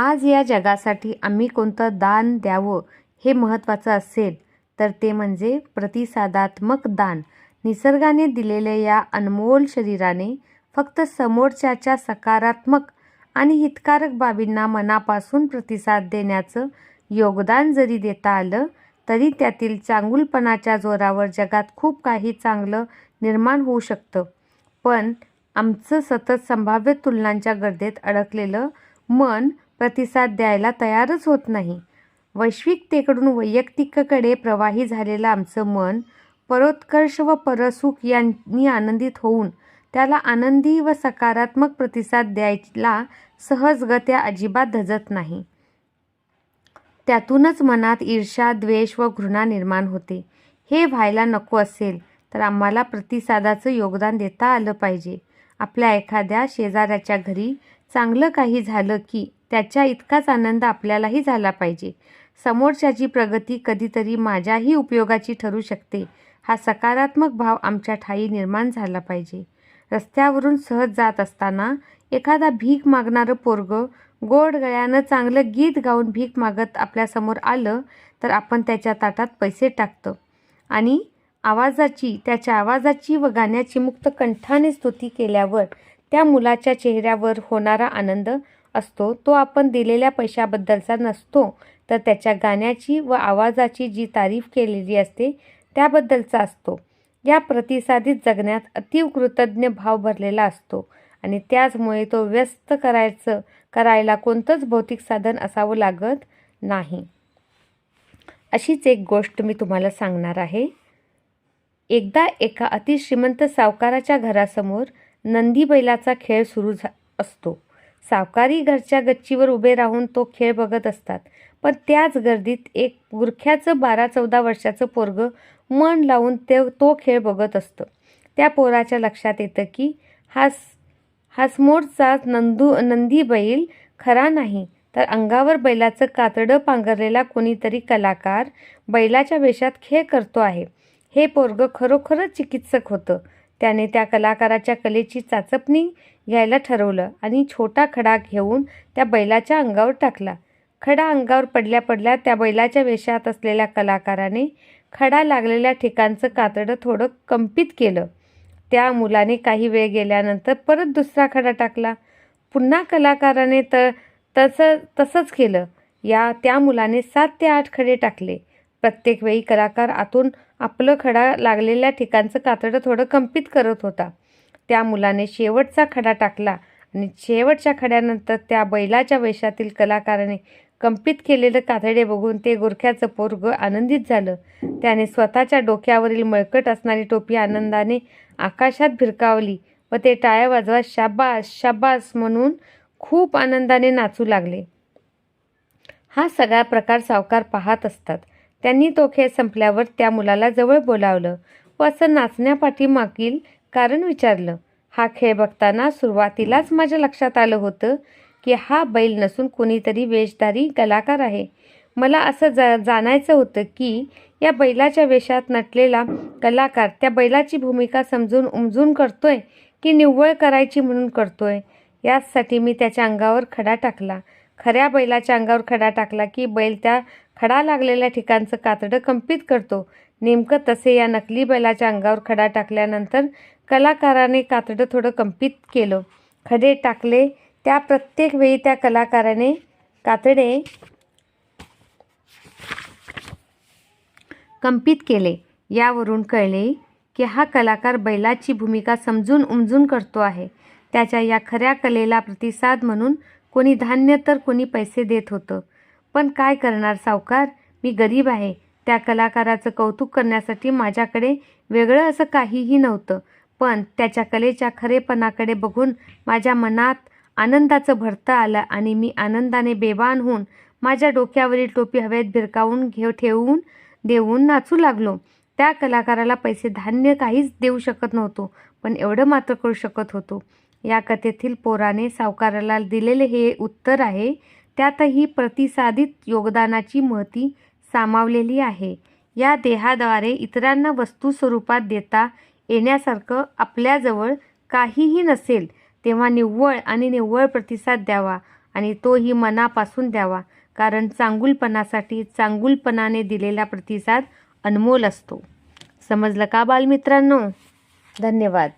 आज या जगासाठी आम्ही कोणतं दान द्यावं हे महत्त्वाचं असेल तर ते म्हणजे प्रतिसादात्मक दान. निसर्गाने दिलेल्या या अनमोल शरीराने फक्त समोरच्याच्या सकारात्मक आणि हितकारक बाबींना मनापासून प्रतिसाद देण्याचं योगदान जरी देता आलं तरी त्यातील चांगुलपणाच्या जोरावर जगात खूप काही चांगलं निर्माण होऊ शकतं. पण आमचं सतत संभाव्य तुलनांच्या गर्दीत अडकलेलं मन प्रतिसाद द्यायला तयारच होत नाही. वैश्विकतेकडून वैयक्तिककडे प्रवाही झालेलं आमचं मन परोत्कर्ष व परसुख यांनी आनंदित होऊन त्याला आनंदी व सकारात्मक प्रतिसाद द्यायला सहजगत्या अजिबात धजत नाही. त्यातूनच मनात ईर्ष्या द्वेष व घृणा निर्माण होते. हे व्हायला नको असेल तर आम्हाला प्रतिसादाचं योगदान देता आलं पाहिजे. आपल्या एखाद्या शेजाऱ्याच्या घरी चांगलं काही झालं की त्याच्या इतकाच आनंद आपल्यालाही झाला पाहिजे. समोरच्याची प्रगती कधीतरी माझ्याही उपयोगाची ठरू शकते. हा सकारात्मक भाव आमच्या ठाई निर्माण झाला पाहिजे. रस्त्यावरून सहज जात असताना एखादा भीक मागणारं पोरगं गोड गळ्यानं चांगलं गीत गाऊन भीक मागत आपल्यासमोर आलं तर आपण त्याच्या ताटात पैसे टाकतो. आणि आवाजाची त्याच्या आवाजाची व गाण्याची मुक्त कंठाने स्तुती केल्यावर त्या मुलाच्या चेहऱ्यावर होणारा आनंद असतो तो आपण दिलेल्या पैशाबद्दलचा नसतो. तर त्याच्या गाण्याची व आवाजाची जी तारीफ केलेली असते त्याबद्दलचा असतो. या प्रतिसादित जगण्यात अतीव कृतज्ञ भाव भरलेला असतो आणि त्याचमुळे तो व्यस्त करायचं करायला कोणतंच भौतिक साधन असावं लागत नाही. अशीच एक गोष्ट मी तुम्हाला सांगणार आहे. एकदा एका अतिश्रीमंत सावकाराच्या घरासमोर नंदी बैलाचा खेळ सुरू झा असतो. सावकारी घरच्या गच्चीवर उभे राहून तो खेळ बघत असतात. पण त्याच गर्दीत एक गुरख्याचं बारा चौदा वर्षाचं पोरगं मन लावून ते तो खेळ बघत असतं. त्या पोराच्या लक्षात येतं की हास हासमोरचा नंदू नंदी बैल खरा नाही. तर अंगावर बैलाचं कातडं पांघरलेला कोणीतरी कलाकार बैलाच्या वेशात खेळ करतो आहे. हे पोरगं खरोखरच चिकित्सक होतं. त्याने त्या कलाकाराच्या कलेची चाचपणी घ्यायला ठरवलं आणि छोटा खडा घेऊन त्या बैलाच्या अंगावर टाकला. खडा अंगावर पडल्या पडल्या त्या बैलाच्या वेशात असलेल्या कलाकाराने खडा लागलेल्या ठिकाणचं कातडं थोडं कंपित केलं. त्या मुलाने काही वेळ गेल्यानंतर परत दुसरा खडा टाकला. पुन्हा कलाकाराने तर तसं तसंच केलं. या त्या मुलाने सात ते आठ खडे टाकले. प्रत्येक वेळी कलाकार आतून आपलं खडा लागलेल्या ठिकाणचं कातडं थोडं कंपित करत होता. त्या मुलाने शेवटचा खडा टाकला आणि शेवटच्या खड्यानंतर त्या बैलाच्या वेशातील कलाकाराने कंपित केलेलं कातडे बघून ते गुरख्याचं पोरग आनंदित झालं. त्याने स्वतःच्या डोक्यावरील मळकट असणारी टोपी आनंदाने आकाशात भिरकावली व ते टाळ्या वाजवा शाबास शाबास म्हणून खूप आनंदाने नाचू लागले. हा सगळा प्रकार सावकार पाहत असतात. त्यांनी तो खेळ संपल्यावर त्या मुलाला जवळ बोलावलं व असं नाचण्यापाठीमागील कारण विचारलं. हा खेळ बघताना सुरुवातीलाच माझ्या लक्षात आलं होतं की हा बैल नसून कोणीतरी वेशधारी कलाकार आहे. मला असं जा जाणायचं होतं की या बैलाच्या वेशात नटलेला कलाकार त्या बैलाची भूमिका समजून उमजून करतोय की निव्वळ करायची म्हणून करतोय? याचसाठी मी त्याच्या अंगावर खडा टाकला. खऱ्या बैलाच्या अंगावर खडा टाकला की बैल त्या खडा लागलेल्या ठिकाणचं कातडं कंपित करतो. नेमकं तसे या नकली बैलाच्या अंगावर खडा टाकल्यानंतर कलाकाराने कातडं थोडं कंपित केलं. खडे टाकले. त्या प्रत्येक वेळी त्या कलाकाराने कातडे कंपित केले. यावरून कळले की हा कलाकार बैलाची भूमिका समजून उमजून करतो आहे. त्याच्या या खऱ्या कलेला प्रतिसाद म्हणून कोणी धान्य तर कोणी पैसे देत होतं. पण काय करणार सावकार? मी गरीब आहे. त्या कलाकाराचं कौतुक करण्यासाठी माझ्याकडे वेगळं असं काहीही नव्हतं. पण त्याच्या कलेच्या खरेपणाकडे बघून माझ्या मनात आनंदाचं भरतं आलं आणि मी आनंदाने बेबान होऊन माझ्या डोक्यावरील टोपी हवेत भिरकावून घेऊ ठेवून देऊन नाचू लागलो. त्या कलाकाराला पैसे धान्य काहीच देऊ शकत नव्हतो पण एवढं मात्र करू शकत होतो. या कथेतील पोराने सावकाराला दिलेले हे उत्तर आहे त्यातही प्रतिसादित योगदानाची महती सामावलेली आहे. या देहाद्वारे इतरांना वस्तू स्वरूपात देता येण्यासारखं आपल्याजवळ काहीही नसेल तेव्हा निव्वळ आणि निव्वळ प्रतिसाद द्यावा आणि तोही मनापासून द्यावा कारण चांगुलपणासाठी चांगुलपणाने दिलेला प्रतिसाद अनमोल असतो. समजलं का बालमित्रांनो? धन्यवाद.